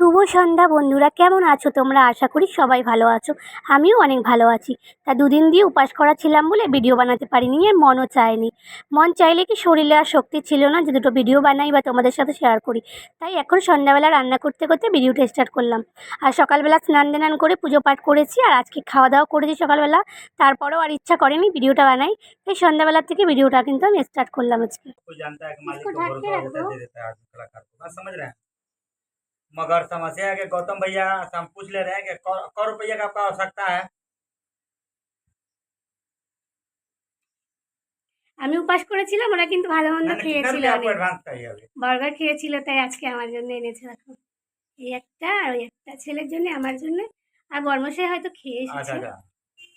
শুভ সন্ধ্যা বন্ধুরা কেমন আছো তোমরা? আশা করি সবাই ভালো আছো। আমিও অনেক ভালো আছি। তা দুদিন দিয়ে উপাস করা ছিলাম বলে ভিডিও বানাতে পারিনি আর মনও চায়নি। মন চাইলে কি শরীরে আর শক্তি ছিল না যে দুটো ভিডিও বানাই বা তোমাদের সাথে শেয়ার করি। তাই এখন সন্ধ্যাবেলা রান্না করতে করতে ভিডিওটা স্টার্ট করলাম। আর সকালবেলা স্নান দান করে পুজো পাঠ করেছি আর আজকে খাওয়া দাওয়া করেছি সকালবেলা। তারপরেও আর ইচ্ছা করেনি ভিডিওটা বানাই। তাই সন্ধ্যাবেলার থেকে ভিডিওটা কিন্তু আমি স্টার্ট করলাম আজকে। मगर समस्या है कि गौतम भैया से हम पूछ ले रहे हैं कि कौ- कौ रुपया का आपका आवश्यकता है আমি উপাস করেছিলাম ওরা কিন্তু ভালো মন্দ मैंने कितना খেয়েছিল रुपया आपको অনেক एडवांस चाहिए अभी বার্গার খেয়েছিল তাই আজকে আমার জন্য এনেছে দেখো এই একটা আর ওই একটা ছেলের জন্য আমার জন্য আর বর্মশাই হয়তো খেয়ে अच्छा এসেছে अच्छा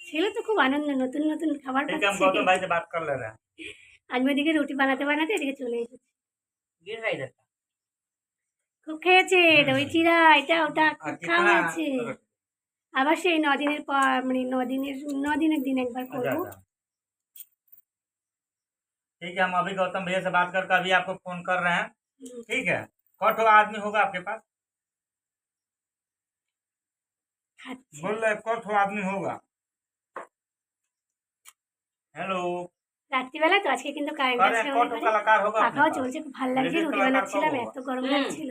ছেলে তো খুব আনন্দ নতুন নতুন খাবার ठीक है हम পাচ্ছে गौतम भाई से बात कर ले रहे हैं আমি ওদিকে রুটি বানাতে বানাতে এদিকে চলে এসেছি गिर रहा इधर খুব খেয়েছে দই চিরা এটা ওটা খুব খাওয়া হয়েছে আবার সেই নদিনের পর মানে নদিনের নদিনের দিন একবার अच्छा করবো अच्छा ठीक है हम अभी गौतम भैया से बात करके अभी आपको फोन कर रहे हैं ठीक है कौन ठो आदमी होगा आपके पास খাচ্ছি बोल रहे कौन ठो आदमी होगा हेलो রাত্রিবেলা তো আজকে কিন্তু কারেন্ট अरे আছে कौन ठो আমাদের ঘরে। कलाकार होगा अपने পাখাও पास? চলছে খুব ভালো লাগছে Ladies রুটি कलाकार বানাচ্ছিলাম कब এত গরম হুম। লাগছিল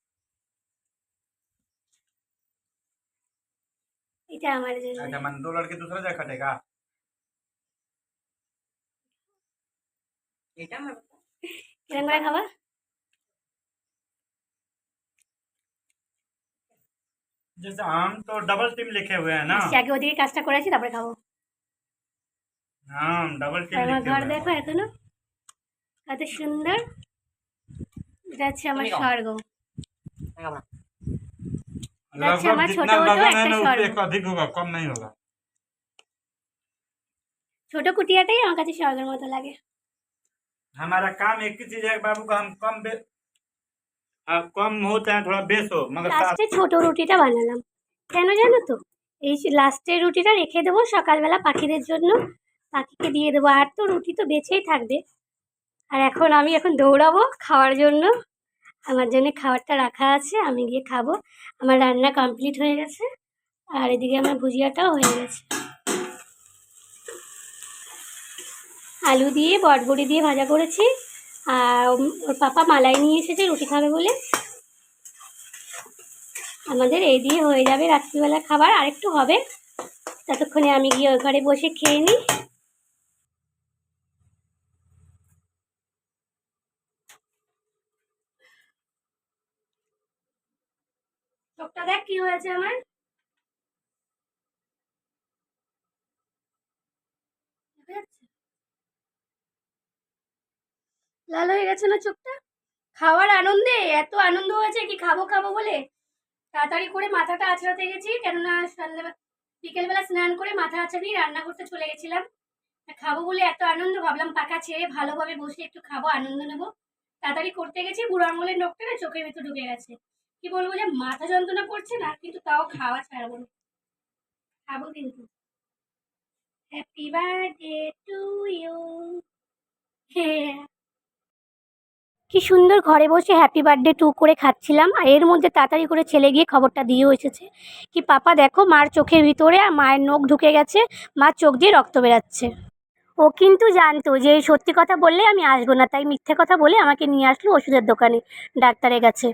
এটা আমার জন্য अच्छा मन दो लड़के दूसरा जगह खटेगा এটা আমার কিরম করে খাবা जैसे हम तो डबल टीम लिखे हुए हैं ना আজকে আগে ওদিকে কাজটা করেছি তারপরে খাবো हम डबल আর टीम আমার लिखे ঘর हुए দেখো हैं এখনো কত সুন্দর এটা হচ্ছে আমার তুমি খাও। স্বর্গ খাবো না अच्छा, लगभग हमारा जितना छोटा होता है, लगन है একটা ना स्वर्ग। उससे एक अधिक होगा कम नहीं होगा ছোট কুটিয়াটাই আমার কাছে স্বর্গের মতো লাগে हमारा काम एक ही चीज है कि बाबू का हम कम बे आ, कम हो चाहे थोड़ा बेस हो मगर साथ লাস্টে ছোট রুটিটা বানালাম কেন জানো তো এই লাস্টের রুটিটা রেখে দেবো সকালবেলা পাখিদের জন্য পাখিকে দিয়ে দেবো আর তো রুটি তো বেঁচেই থাকবে আর এখন আমি এখন দৌড়াবো খাওয়ার জন্য আমার জন্য খাবারটা রাখা আছে, আমি গিয়ে খাব। আমার রান্না কমপ্লিট হয়ে গেছে, আর এদিকে আমার ভুজিয়াটাও হয়ে গেছে। আলু দিয়ে বটবড়ি দিয়ে ভাজা করেছি, আর ওর পাপা মালাই নিয়ে এসেছে, রুটি খাবে বলে। আমাদের এই দিয়ে হয়ে যাবে রাত্রিবেলা খাবার, আরেকটু হবে। ততক্ষণে আমি গিয়ে ওই ঘরে বসে খেয়ে নিই। চোখটা দেখ, কি হয়েছে আমার? লাল হয়ে গেছে না চোখটা? খাওয়ার আনন্দে, এত আনন্দ হয়েছে কি খাব খাব বলে? তাড়াতাড়ি করে মাথাটা আছড়াতে গেছি, কেননা সন্ধ্যেবেলা বিকেলবেলা স্নান করে মাথা আছড়ি রান্না করতে চলে গেছিলাম। খাব বলে এত আনন্দ, ভাবলাম পাকা ছেড়ে ভালোভাবে বসে একটু খাব, আনন্দ নেব। তাড়াতাড়ি করতে গেছি, বুড়ো আঙুলের নখটা না চোখের ভিতর ঢুকে গেছে। কি বলব যে মাথা যন্ত্রণা করছে না, কিন্তু তাও খাওয়া ছাড়বো না। খাব কিন্তু। হ্যাপি বার্থডে টু ইউ কি সুন্দর ঘরে বসে হ্যাপি বার্থডে টু করে খাচ্ছিলাম, আর এর মধ্যে তাড়াতাড়ি করে ছেলে গিয়ে খবরটা দিয়েও এসেছে কি, পাপা, দেখো, মার চোখের ভিতরে আর মায়ের নখ ঢুকে গেছে মার চোখ দিয়ে রক্ত বেরাচ্ছে। ও কিন্তু জানতো যে সত্যি কথা বললে আমি আসব না, তাই মিথ্যে কথা বলে আমাকে নিয়ে আসলো ওষুধের দোকানে, ডাক্তারের কাছে।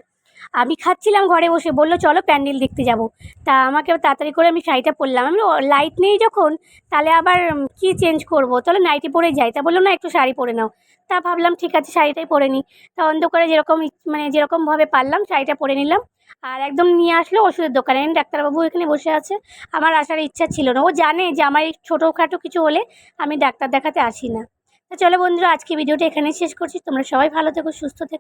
আমি খাচ্ছিলাম ঘরে বসে, বলল, চলো প্যান্ডেল দেখতে যাব। তা আমাকে তাড়াতাড়ি করে আমি শাড়িটা পরলাম। আমি লাইট নেই যখন, তাহলে আবার কি চেঞ্জ করব? চলো নাইটি পরে যাই। তা বলল, না, একটু শাড়ি পরে নাও। তা ভাবলাম, ঠিক আছে, শাড়িটাই পরে নিই তা অন্ধকারে যেরকম মানে যেরকমভাবে পারলাম, শাড়িটা পরে নিলাম। আর একদম নিয়ে আসলো ওষুধের দোকানে। ডাক্তারবাবু এখানে বসে আছে। আমার আসার ইচ্ছা ছিল না। ও জানে যে আমার এই ছোটোখাটো কিছু হলে আমি ডাক্তার দেখাতে আসি না। তা চলো বন্ধুরা, আজকে ভিডিওটা এখানেই শেষ করছি। তোমরা সবাই ভালো থেকো, সুস্থ থেকো।